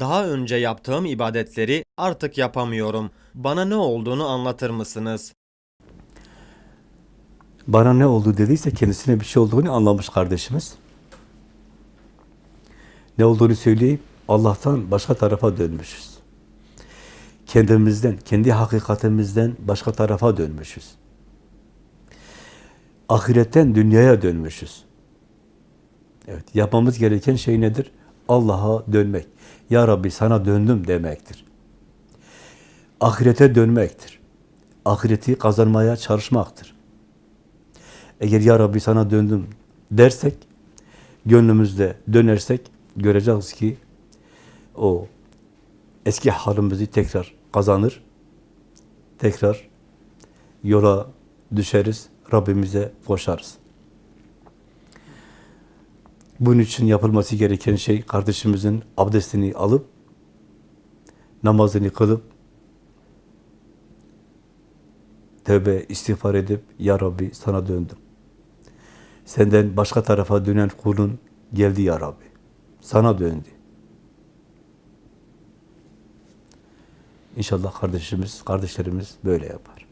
Daha önce yaptığım ibadetleri artık yapamıyorum. Bana ne olduğunu anlatır mısınız? Bana ne oldu dediyse kendisine bir şey olduğunu anlamış kardeşimiz. Ne olduğunu söyleyeyim. Allah'tan başka tarafa dönmüşüz. Kendimizden, kendi hakikatimizden başka tarafa dönmüşüz. Ahiretten dünyaya dönmüşüz. Evet, yapmamız gereken şey nedir? Allah'a dönmek. Ya Rabbi sana döndüm demektir. Ahirete dönmektir. Ahireti kazanmaya çalışmaktır. Eğer ya Rabbi sana döndüm dersek, gönlümüzde dönersek göreceğiz ki o eski halimizi tekrar kazanır, tekrar yola düşeriz, Rabbimize koşarız. Bunun için yapılması gereken şey kardeşimizin abdestini alıp namazını kılıp tövbe istiğfar edip ya Rabbi sana döndüm. Senden başka tarafa dönen kulun geldi ya Rabbi. Sana döndü. İnşallah kardeşimiz, kardeşlerimiz böyle yapar.